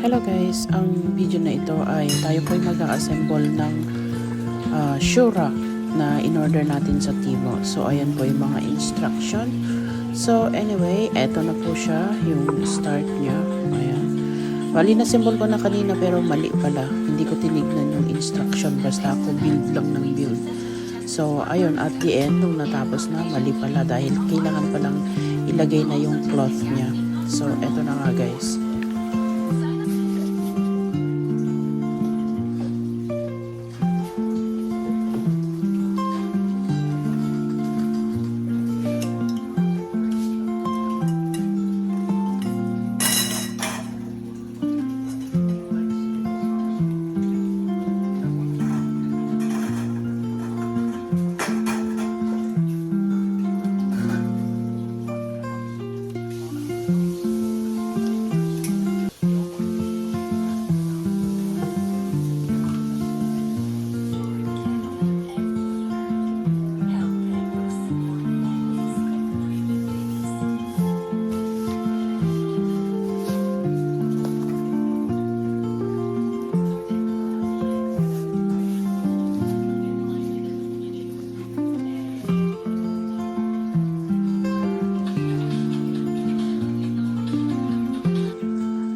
Hello guys, ang video na ito ay tayo po ay mag-assemble ng uh, shoe rack na in-order natin sa Timo. So ayan po yung mga instruction. So anyway, eto na po siya, yung start niya. Ayan. Bali na symbol ko na kanina pero mali pala. Hindi ko tinignan yung instruction, basta ako build lang ng build. So ayun, at the end, nung natapos na, mali pala dahil kailangan palang ilagay na yung cloth niya. So eto na nga guys.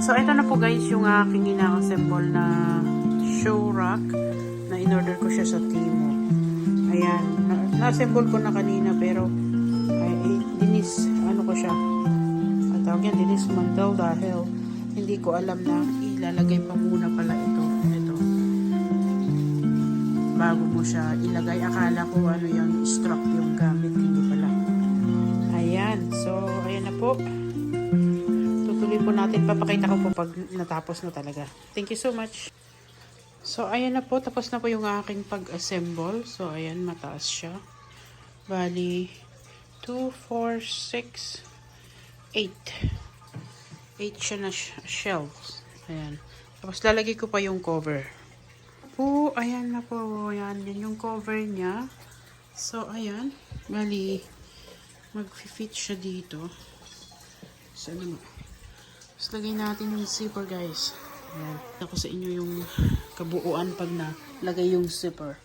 So, ito na po guys yung aking ina-assemble na show rack na in-order ko siya sa Timo. Ayan. Na- Na-assemble ko na kanina pero ay, eh, dinis, ano ko siya. Ang tawag yan, dinis mantel dahil hindi ko alam na ilalagay pa muna pala ito. Ito. Bago mo siya ilagay. Akala ko ano yung strap yung gamit. Hindi pala. Ayan. So, ayan na po po natin. Papakita ko po pag natapos na talaga. Thank you so much. So, ayan na po. Tapos na po yung aking pag-assemble. So, ayan, mataas siya. Bali, 2, 4, 6, 8. 8 siya na sh- shelves. Ayan. Tapos, lalagay ko pa yung cover. Po, ayan na po. Ayan, yan yung cover niya. So, ayan. Bali, mag-fit siya dito. So, ano mo? Tapos lagay natin yung zipper guys. Ayan. Ako sa inyo yung kabuuan pag nalagay yung zipper.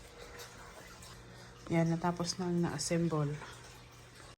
Yan, natapos na ang na-assemble.